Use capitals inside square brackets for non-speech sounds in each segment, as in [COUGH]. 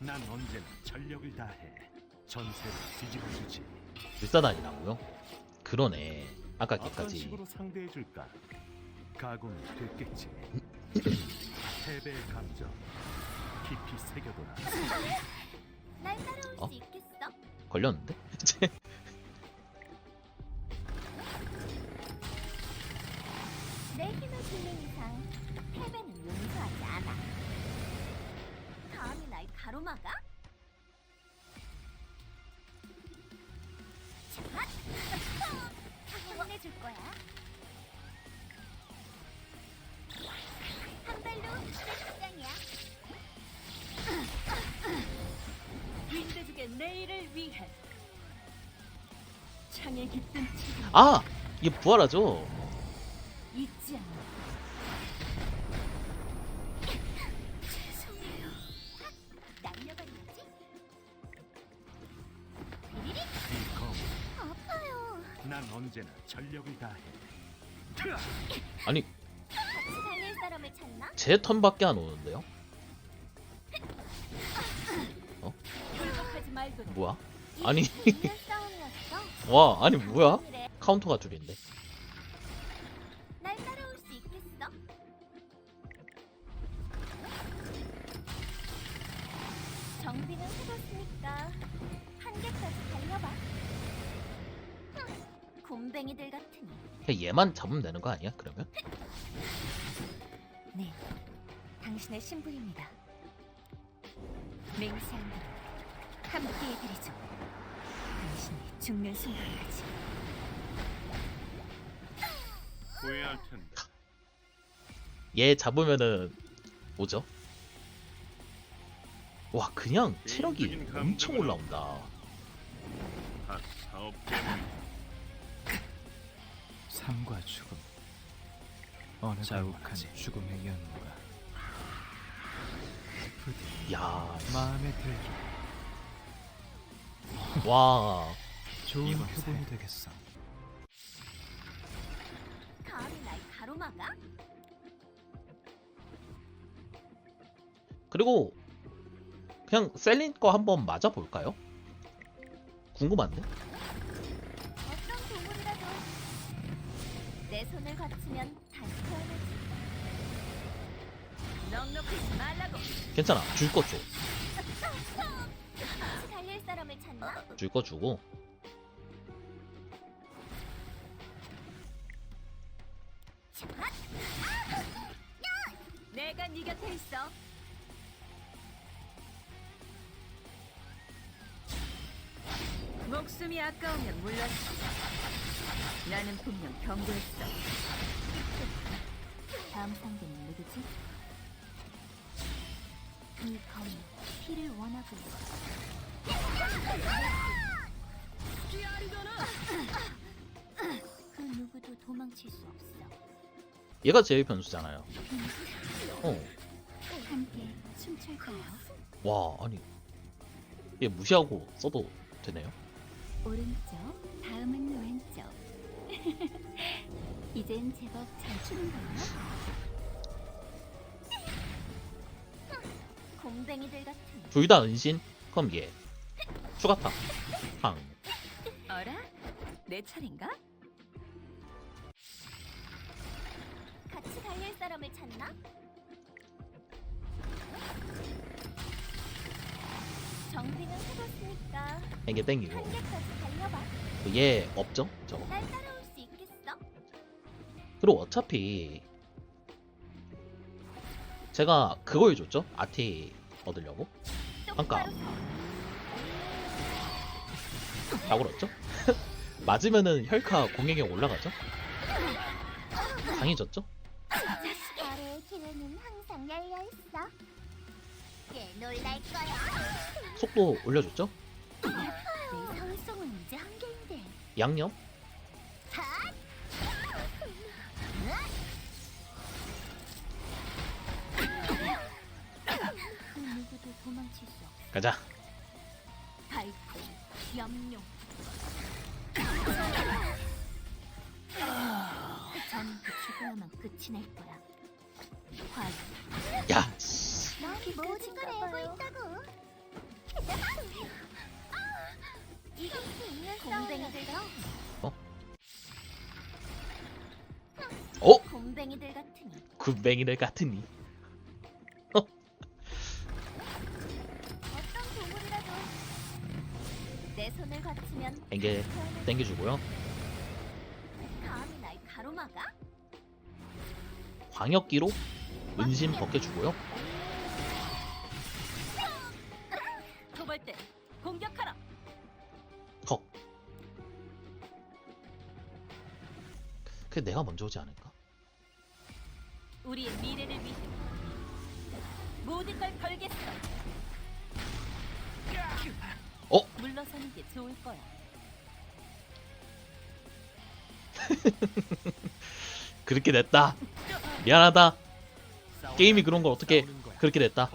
난 언제나 전력을 다해 전세를 뒤집어주지. 불사단이라고요? 그러네. 아까 어떤 걔까지 식으로 상대해 줄까? 가공이 됐겠지. 패배의 감정 깊이 새겨둬라. 날 따라올 어? 수 있겠어? 걸렸는데? [LAUGHS] 가로막아? 자, 혼내줄 거야. 한 발로 시장이야. 윈드족의 내일을 위해 창에 깃든 아! 이게 부활하죠? 잊지 않아 언제나 전력을 다해. 아니 같이 달릴 사람을 찾나? 제 턴밖에 안 오는데요? 말도록 뭐야? 아니. 이게 재밌는 싸움이었어. [LAUGHS] 와 아니 뭐야? 카운터가 줄인데 날 따라올 수 있겠어? 정비는 해봤으니까 한 개까지 달려봐. 흥, 곰뱅이들 같으니. 그냥 얘만 잡으면 되는 거 아니야 그러면? 네 당신의 신부입니다 맹세한 대로 함께 해드리죠 당신이 죽는 순간까지 후회할 텐데. 얘 잡으면은 뭐죠? 와 그냥 체력이 엄청 올라온다 다 사업계 삶과 죽음 어느 자욱한 죽음의 연구가 부디 야, 마음에 들기 와, 좋은 이번 표본이 되겠어 감히 날 가로막아? 그리고 그냥 셀린 거 한번 맞아 볼까요? 궁금한데? 어떤 동물이라도 내 손을 거치면 다시 태어나지. 넉넉하지 말라고. 괜찮아, 줄 거 줘, 같이 달릴 사람을 찾나? 줄 거 주고. 자, 내가 네 곁에 있어 목숨이 아까우면 물러서 나는 분명 경고했어 다음 상대는 누구지? 이 검이 피를 원하고. 그 누구도 도망칠 수 없어. 얘가 제일 변수잖아요. 어, 함께 춤출까요? 와, 아니 얘 무시하고 써도 되네요. 오른쪽, 다음은 왼쪽. [LAUGHS] 이젠 제법 잘 추는걸요? 곰뱅이들 같은. 둘 다 은신? 그럼 얘 추가타 팡. 어라? 내 차례인가? 같이 달릴 사람을 찾나? 정비는 해봤으니까 땡기고 한 개까지 달려봐. 얘 없죠? 저거. 날 따라올 수 있겠어? 그리고 어차피 제가 그걸 줬죠? 아티 얻으려고 서. 다 걸었죠? [LAUGHS] 맞으면은 혈카 공격력 올라가죠? 강해졌죠? 꽤 놀랄 거야. 속도 올려줬죠? 내 사회성은 이제 한계인데. 양념? 그 누구도 도망칠 수 없어. 가자 발코, 염룡. 전 죽어야만 끝이 날 거야. 관 야, 곰뱅이들도 어? 곰뱅이들 같으니 굿뱅이들 같으니. [LAUGHS] 어떤 동물이라도 내 손을 거치면 앵게 땡겨주고요. 감히 날 가로막아? 광역기로 은신 벗겨주고요. 먼저 오지 않을까? 우리의 미래를 위해 모든 걸 걸겠어. 어? 물러서는 게 좋을 거야. [LAUGHS] 그렇게 됐다. 미안하다. 게임이 그런 걸 어떻게. 그렇게 됐다.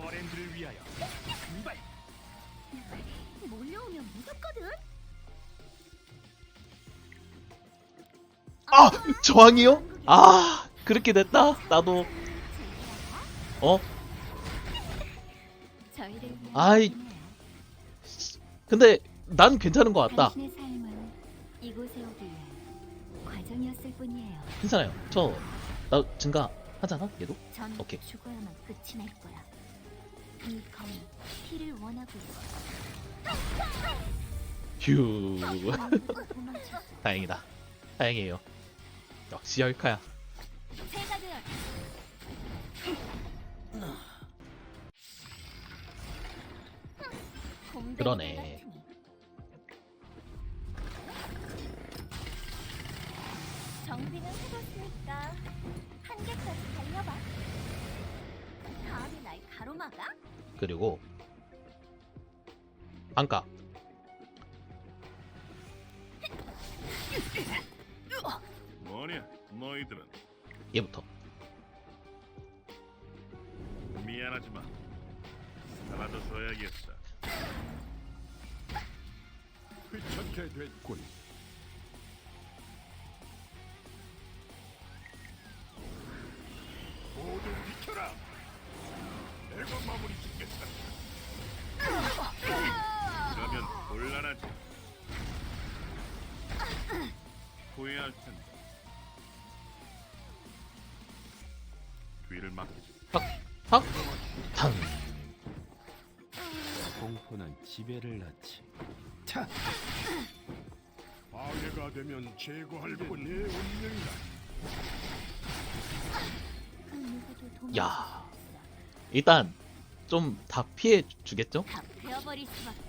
아! 저항이요? 아! 그렇게 됐다. 나도 어? 아이. 근데 난 괜찮은 것 같다. 당신의 삶은 이곳에 오기 위한 과정이었을 뿐이에요. 괜찮아요. 저 나 증가 하잖아. 얘도. 전 오케이. 죽어야만 끝이 날 거야. 이 검이 피를 원하고 있어. 휴. [LAUGHS] 다행이다. 다행이에요. 역시 열카야. 그러네. 정비는 해뒀으니까 한계까지 달려봐. 감히 날 가로막아? 그리고 반가. 너희들은 얘부터. 미안하지만 살아도 줘야겠어. 귀찮게 됐군. 지배를 낳지. 방해가 되면 제거할 뿐내 운명이다. 야. 일단 좀 다 피해 주겠죠? 다 베어버릴 수밖에.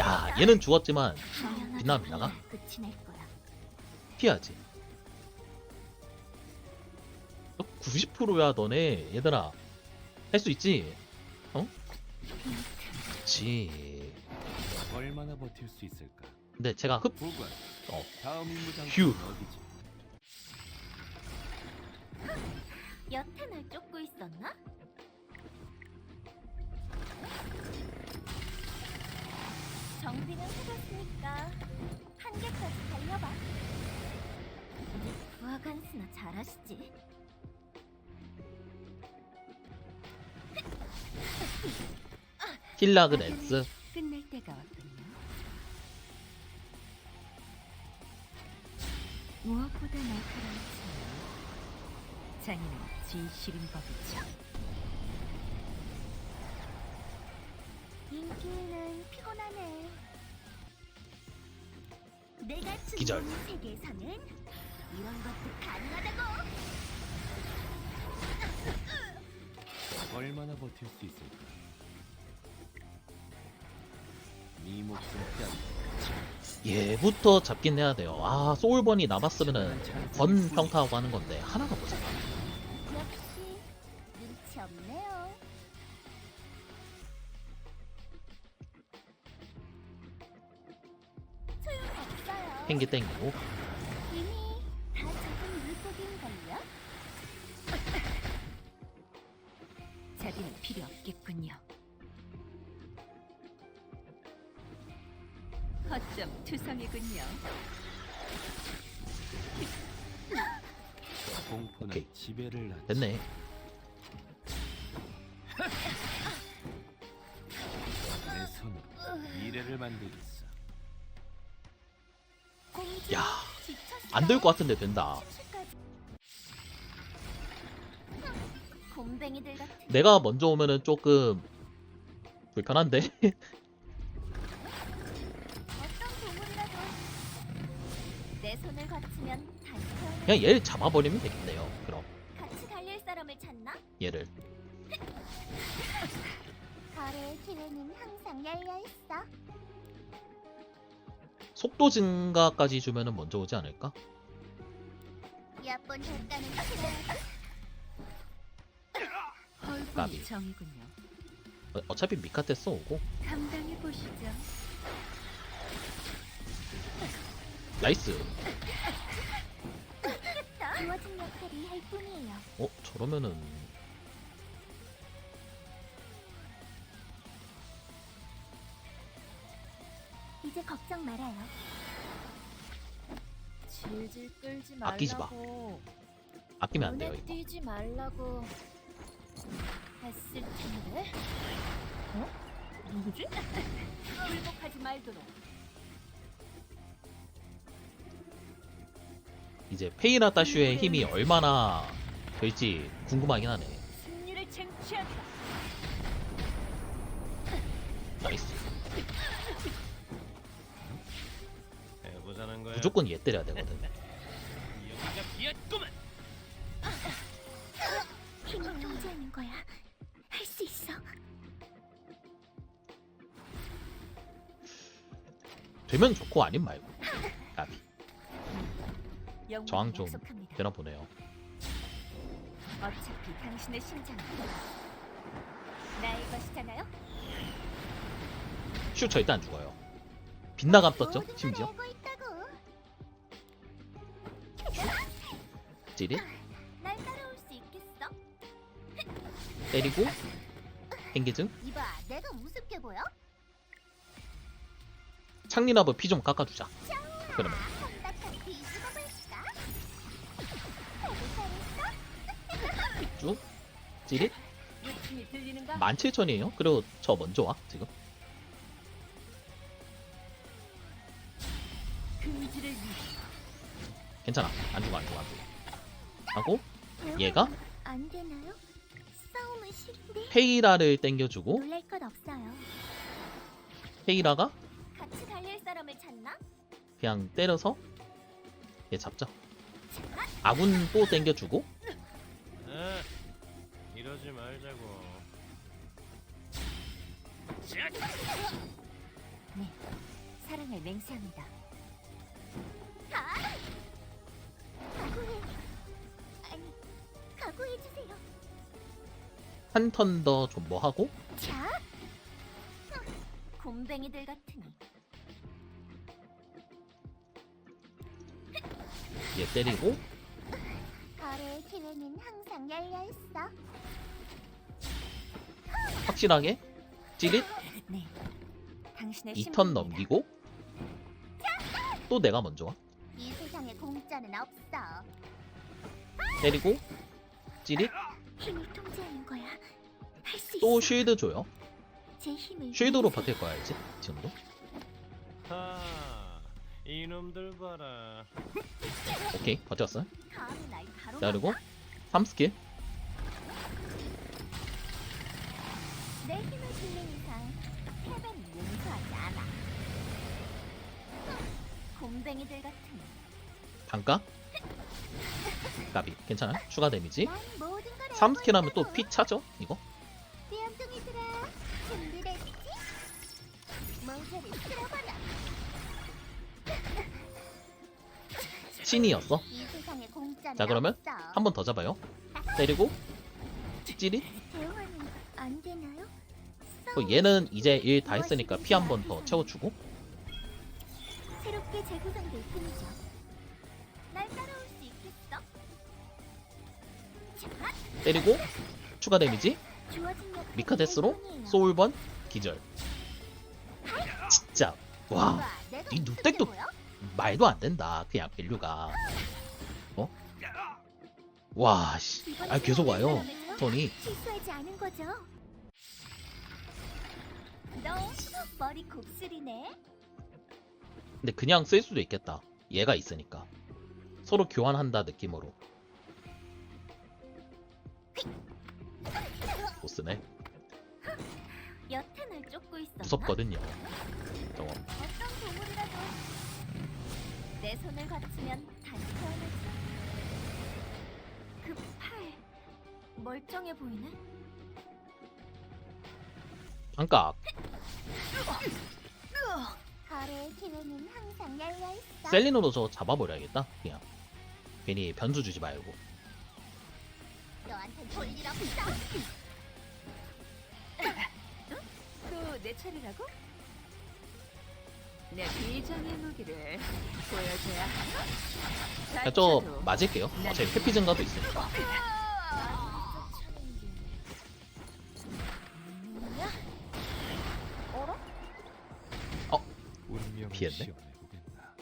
야, 얘는 죽었지만 빛나, 빛나가? 하면 끝이 날 거야. 피하지. 90%야 너네 얘들아 할 수 있지 어? 그치 얼마나 버틸 수 있을까? 근데 제가 흡 보관. 어. 다음 임무 장소는 휴. 어디지? 여태 날 쫓고 있었나? 정비는 해뒀으니까 한계까지 달려봐. 부하간스나 잘하시지. 힐락은 S 끝낼 때가 왔군요. 무엇보다 날카로운 참 잔인한 진실인 법이죠. 인기는 피곤하네. 내가 기절. 세계에서는 이런 것도 가능하다고. 얼마나 버틸 수 있을까? 네 목숨까지 얘부터 잡긴 해야 돼요 아 소울번이 남았으면은 건 평타하고 하는 건데 하나가 뭐잖아 역시 눈치 없네요. 소용없어요. 팽기 땡기고 미래를 만들겠어. 야. 안 될 것 같은데 된다. 내가 먼저 오면은 조금 불편한데? 그냥 얘를 잡아버리면 되겠네요. 그럼 같이 달릴 사람을 찾나? 얘를 거래의 기회는 항상 열려 있어. 속도 증가까지 주면은 먼저 오지 않을까? 까비. 헐분이 정이군요. 어, 어차피 미카테 써오고 감당해 보시죠. 나이스. 주어진 역할이 할 뿐이에요. 어 저러면은 걱정 말아요. 질질 끌지 말라고. 아끼지 마. 아끼면 안 돼요 눈에 이거. 띄지 말라고 했을 텐데. 어? 누구지? [LAUGHS] 굴복하지 말도록. 이제 페이라 따슈의 힘이 얼마나 될지 궁금하긴 하네. 승리를. 나이스. 무조건 얘 때려야 되거든. 힘을 통제하는 거야. 할 수 있어. 되면 좋고 아님 말고. 까비. 저항 좀. 되나 보네요. 어차피 당신의 심장은 나의 것이잖아요. 슈 절대 안 죽어요. 빗나감 떴죠? 심지어. 알고 있다고. 찌릿 날 따라올 수 있겠어? 때리고 행기증 이봐, 내가 우습게 보여? 창리나브 피좀 깎아주자. 그러면 뒤집어 볼까? 쭉 찌릿 유충이 들리는가? 17,000이에요. 그리고 저 먼저 와 지금. 괜찮아. 안 죽어 안 죽어 안 죽어. 하고 얘가? 안 되나요? 싸움은 싫은데 페이라를 땡겨주고 놀랄 것 없어요. 페이라가 같이 달릴 사람을 찾나? 그냥 때려서 얘 잡자. 아군 또 땡겨주고 아, 이러지 말자고. 사랑을 맹세합니다. 각 각오해 주세요. 한 턴 더 좀 뭐 하고? 자, 곰뱅이들 같으니. 얘 때리고? 거래의 기회는 항상 열려 있어. 확실하게? 찌릿? 네, 당신의 2턴 신분입니다. 넘기고? 또 내가 먼저 와? 이 세상에 공짜는 없어. 때리고 찌릿 힘을 통제하는 거야. 할 수 있어. 또 쉴드 줘요. 제 힘을 쉴드로. 바뀔 거야 이제 지금도. 하, 이놈들 봐라. 오케이 버텼어. 감히 날 바로 자 그리고 막아? 3스킬 내 힘을 빌린 이상 패배는 용서하지 않아. 곰뱅이들 같으니 단가 까비 괜찮아 추가 데미지. 난 모든 걸 3스킬 하면 또 피 차죠 이거? 신이었어? 자, 그러면. 한 번 더 잡아요. 때리고 찌릿? 그 얘는 이제 일 다 했으니까 피 한 번 더 채워주고. 새롭게 재구성될 뿐이죠. 때리고 추가 데미지 미카데스로. 소울번 기절 진짜 와 우와, 내가 이 우습게 누땡도 보여? 말도 안 된다 그냥 밸류가 와, 씨. 아, 계속 와요. 곱슬이네. 근데 그냥 쓸 수도 있겠다. 얘가 있으니까. 서로 교환한다 느낌으로. 못 쓰네. 여태 날 쫓고 있어. 무섭거든요. 저거. 어떤 동물이라도 내 손을 거치면 다시 태어나지. 그팔 멀쩡해 보이네. 반각. 거래의 기회는 항상 열려 있어. 셀린으로 저 잡아버려야겠다. 그냥. 괜히 변수 주지 말고. 너한테 볼일 없어. 또 내 차례라고? 내 비장의 무기를 보여줘야 하나? 야, 저 맞을게요. 제 회피 증가도 있으니까. 어라? 운명을 피했네. 시험해보겠나.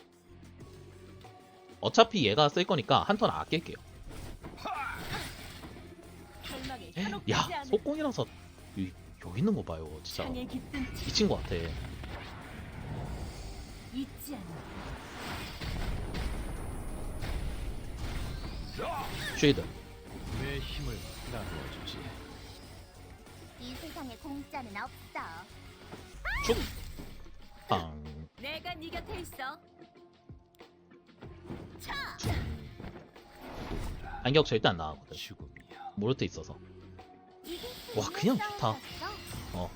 어차피 얘가 쓸 거니까 한 턴 아낄게요. 야, 속공이라서 이- 여기 있는 거 봐요. 진짜 미친 거 같아. 쉐이드. 내 힘을 나누어주지. 이 세상에 공짜는 없어. 쭉. 빵. 내가 네 곁에 있어. 반격 절대 안 나가거든. 모르트 있어서. 와, 그냥 좋다. 어.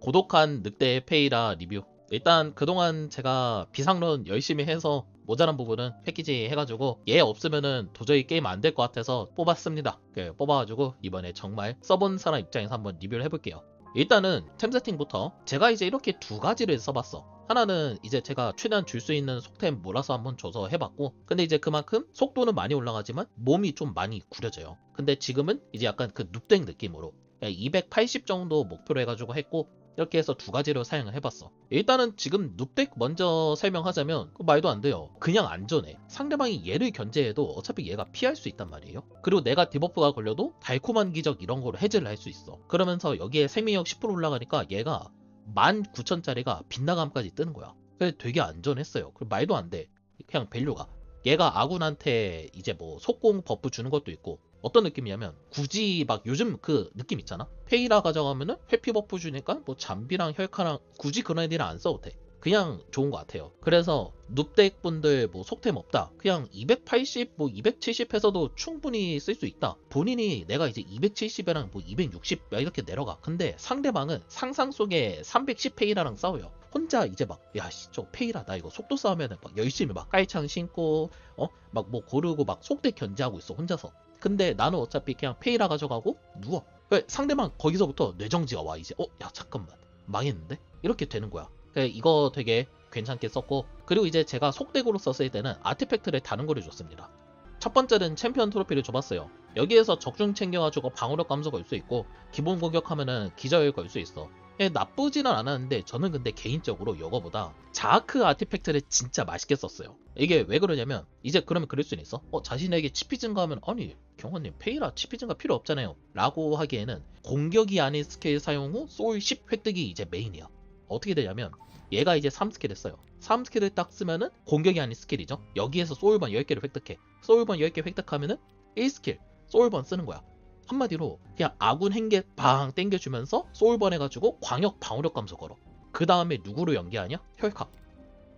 고독한 늑대의 페이라 리뷰. 일단 그동안 제가 비상론 열심히 해서 모자란 부분은 패키지 해가지고 얘 없으면은 도저히 게임 안 될 것 같아서 뽑았습니다. 그 뽑아가지고 이번에 정말 써본 사람 입장에서 한번 리뷰를 해볼게요. 일단은 템 세팅부터 제가 이제 이렇게 두 가지를 써봤어. 하나는 이제 제가 최대한 줄 수 있는 속템 몰아서 한번 줘서 해봤고 근데 이제 그만큼 속도는 많이 올라가지만 몸이 좀 많이 구려져요. 근데 지금은 이제 약간 그 눕댕 느낌으로 280 정도 목표로 해가지고 했고 이렇게 해서 두 가지로 사용을 해봤어. 일단은 지금 눕덱 먼저 설명하자면 그 말도 안 돼요. 그냥 안전해. 상대방이 얘를 견제해도 어차피 얘가 피할 수 있단 말이에요. 그리고 내가 디버프가 걸려도 달콤한 기적 이런 거로 해제를 할 수 있어. 그러면서 여기에 생명력 10% 올라가니까 얘가 19,000짜리가 빗나감까지 뜨는 거야. 그래서 되게 안전했어요. 그 말도 안 돼. 그냥 밸류가. 얘가 아군한테 이제 뭐 속공 버프 주는 것도 있고 어떤 느낌이냐면 굳이 막 요즘 그 느낌 있잖아? 페이라 가져가면은 회피 버프 주니까 뭐 잠비랑 혈카랑 굳이 그런 애들은 안 써도 돼. 그냥 좋은 것 같아요. 그래서 눕덱 분들 뭐 속템 없다. 그냥 280 뭐 270 해서도 충분히 쓸 수 있다. 본인이 내가 이제 270이랑 뭐 260 이렇게 내려가. 근데 상대방은 상상 속에 310 페이라랑 싸워요. 혼자 이제 막 야씨 저 페이라 나 이거 속도 싸우면은 막 열심히 막 깔창 신고 어? 막 뭐 고르고 막 속대 견제하고 있어 혼자서 근데 나는 어차피 그냥 페이라 가져가고 누워. 그 상대방 거기서부터 뇌정지가 와 이제. 어 야 잠깐만. 망했는데? 이렇게 되는 거야. 그래 이거 되게 괜찮게 썼고 그리고 이제 제가 속덱으로 썼을 때는 아티팩트를 다른 거를 줬습니다. 첫 번째는 챔피언 트로피를 줘봤어요. 여기에서 적중 챙겨가지고 방어력 감소 걸 수 있고 기본 공격하면은 기절 걸 수 있어 예, 나쁘지는 않았는데 저는 근데 개인적으로 이거보다 자크 아티팩트를 진짜 맛있게 썼어요. 이게 왜 그러냐면 이제 그러면 그럴 수는 있어. 어 자신에게 치피 증가하면 아니 경호님 페이라 치피 증가 필요 없잖아요. 라고 하기에는 공격이 아닌 스킬 사용 후 소울 10 획득이 이제 메인이야. 어떻게 되냐면 얘가 이제 3스킬을 써요. 3스킬을 딱 쓰면은 공격이 아닌 스킬이죠. 여기에서 소울번 10개를 획득해. 소울번 10개 획득하면은 1스킬 소울번 쓰는 거야. 한마디로 그냥 아군 행계 방 땡겨주면서 소울번 해가지고 광역 방어력 감소 걸어. 그 다음에 누구로 연계하냐? 혈카.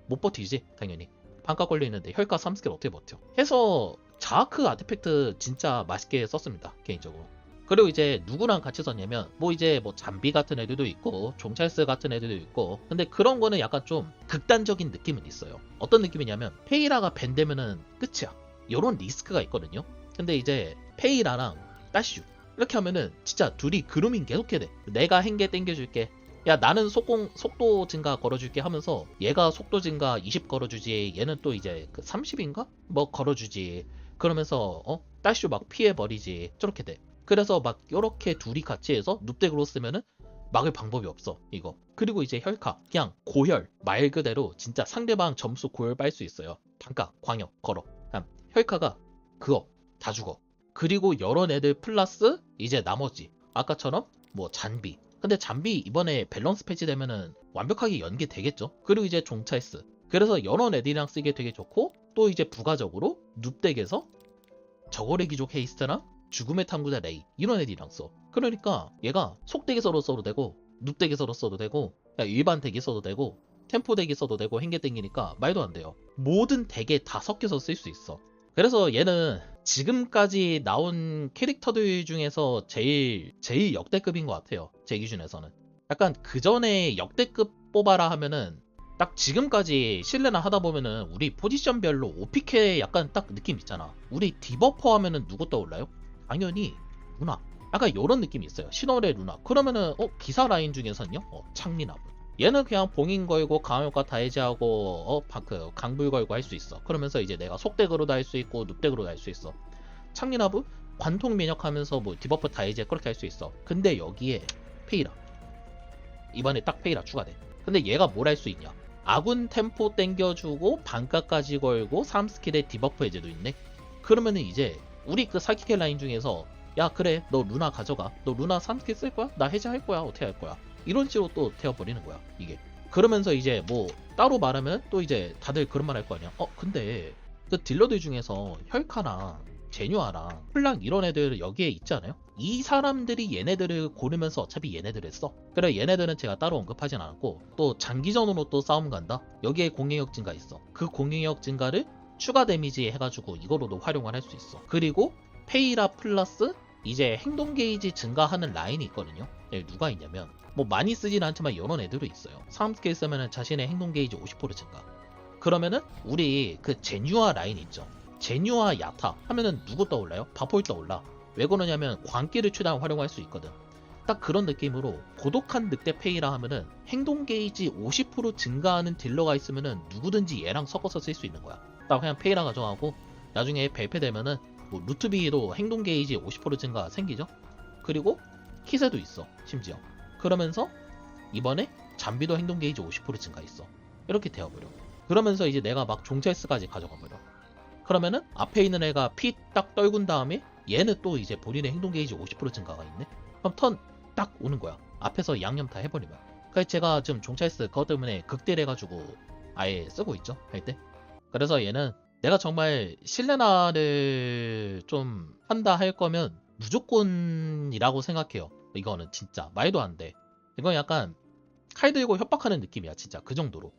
못 버티지 당연히. 반값 걸려있는데 혈카 3스킬 어떻게 버텨? 해서 자크 아티팩트 진짜 맛있게 썼습니다 개인적으로. 그리고 이제 누구랑 같이 썼냐면 뭐 이제 뭐 잠비 같은 애들도 있고 종찰스 같은 애들도 있고 근데 그런 거는 약간 좀 극단적인 느낌은 있어요 어떤 느낌이냐면 페이라가 밴 되면은 끝이야 요런 리스크가 있거든요 근데 이제 페이라랑 따슈 이렇게 하면은 진짜 둘이 그루밍 계속해야 돼. 내가 행계 땡겨줄게. 야 나는 속공 속도 증가 걸어줄게 하면서 얘가 속도 증가 20 걸어주지. 얘는 또 이제 그 30인가? 뭐 걸어주지. 그러면서 어? 따슈 막 피해버리지. 저렇게 돼. 그래서 막 요렇게 둘이 같이 해서 눕덱으로 쓰면은 막을 방법이 없어 이거. 그리고 이제 혈카 그냥 고혈 말 그대로 진짜 상대방 점수 고혈 빨 수 있어요. 단가 광역 걸어. 혈카가 그거 다 죽어. 그리고 여러 애들 플러스 이제 나머지 아까처럼 뭐 잔비. 근데 잔비 이번에 밸런스 패치 되면은 완벽하게 연계되겠죠. 그리고 이제 종찰스. 그래서 여러 애들이랑 쓰기에 되게 좋고 또 이제 부가적으로 눕덱에서 저거래 귀족 헤이스트랑 죽음의 탐구자 레이 이런 애들이랑 써. 그러니까 얘가 속덱에서도 써도 되고 눕덱에서도 써도 되고 일반 덱에 써도 되고 템포 덱에 써도 되고 행계 땡기니까 말도 안 돼요. 모든 덱에 다 섞여서 쓸 수 있어. 그래서 얘는 지금까지 나온 캐릭터들 중에서 제일 제일 역대급인 것 같아요. 제 기준에서는. 약간 그 전에 역대급 뽑아라 하면은 딱 지금까지 실내나 하다 보면은 우리 포지션별로 오피케 약간 딱 느낌 있잖아. 우리 디버퍼 하면은 누구 떠올라요? 당연히 루나. 약간 이런 느낌이 있어요. 신월의 루나. 그러면은 어 기사 라인 중에선요? 어 창리나무. 얘는 그냥 봉인 걸고 강화효과 다 해제하고 어 바크 강불 걸고 할 수 있어. 그러면서 이제 내가 속덱으로도 할 수 있고 눕덱으로도 할 수 있어. 창리나부 관통 면역하면서 뭐 디버프 다 해제 그렇게 할 수 있어. 근데 여기에 페이라. 이번에 딱 페이라 추가돼. 근데 얘가 뭘 할 수 있냐? 아군 템포 땡겨주고 반가까지 걸고 3스킬에 디버프 해제도 있네. 그러면은 이제 우리 그 사기캐 라인 중에서 야 그래 너 루나 가져가 너 루나 3스킬 쓸 거야? 나 해제할 거야 어떻게 할 거야? 이런 식으로 또 태워버리는 거야 이게. 그러면서 이제 뭐 따로 말하면 또 이제 다들 그런 말 할 거 아니야. 어 근데 그 딜러들 중에서 혈카랑 제뉴아랑 플랑 이런 애들 여기에 있지 않아요? 이 사람들이 얘네들을 고르면서 어차피 얘네들을 써. 그래 얘네들은 제가 따로 언급하진 않았고 또 장기전으로 또 싸움 간다? 여기에 공격력 증가 있어. 그 공격력 증가를 추가 데미지 해가지고 이거로도 활용을 할 수 있어. 그리고 페이라 플러스 이제 행동 게이지 증가하는 라인이 있거든요. 여기 누가 있냐면 뭐 많이 쓰진 않지만 이런 애들도 있어요. 3스킬 쓰면은 자신의 행동 게이지 50% 증가. 그러면은 우리 그 제뉴아 라인 있죠. 제뉴아 야타 하면은 누구 떠올라요? 바폴 떠올라. 왜 그러냐면 광기를 최대한 활용할 수 있거든. 딱 그런 느낌으로 고독한 늑대 페이라 하면은 행동 게이지 50% 증가하는 딜러가 있으면은 누구든지 얘랑 섞어서 쓸 수 있는 거야. 딱 그냥 페이라 가져가고 나중에 발표되면은 뭐 루트비로 행동 게이지 50% 증가 생기죠? 그리고 키세도 있어 심지어. 그러면서 이번에 잠비도 행동 게이지 50% 증가 있어. 이렇게 되어버려. 그러면서 이제 내가 막 종찰스까지 가져가 버려. 그러면은 앞에 있는 애가 피 딱 떨군 다음에 얘는 또 이제 본인의 행동 게이지 50% 증가가 있네? 그럼 턴 딱 오는 거야. 앞에서 양념 다 해버리면. 그래서 제가 지금 종찰스 그것 때문에 극딜 해가지고 아예 쓰고 있죠 할 때. 그래서 얘는 내가 정말 실내나를 좀 한다 할 거면 무조건이라고 생각해요. 이거는 진짜 말도 안 돼. 이건 약간 칼 들고 협박하는 느낌이야 진짜. 그 정도로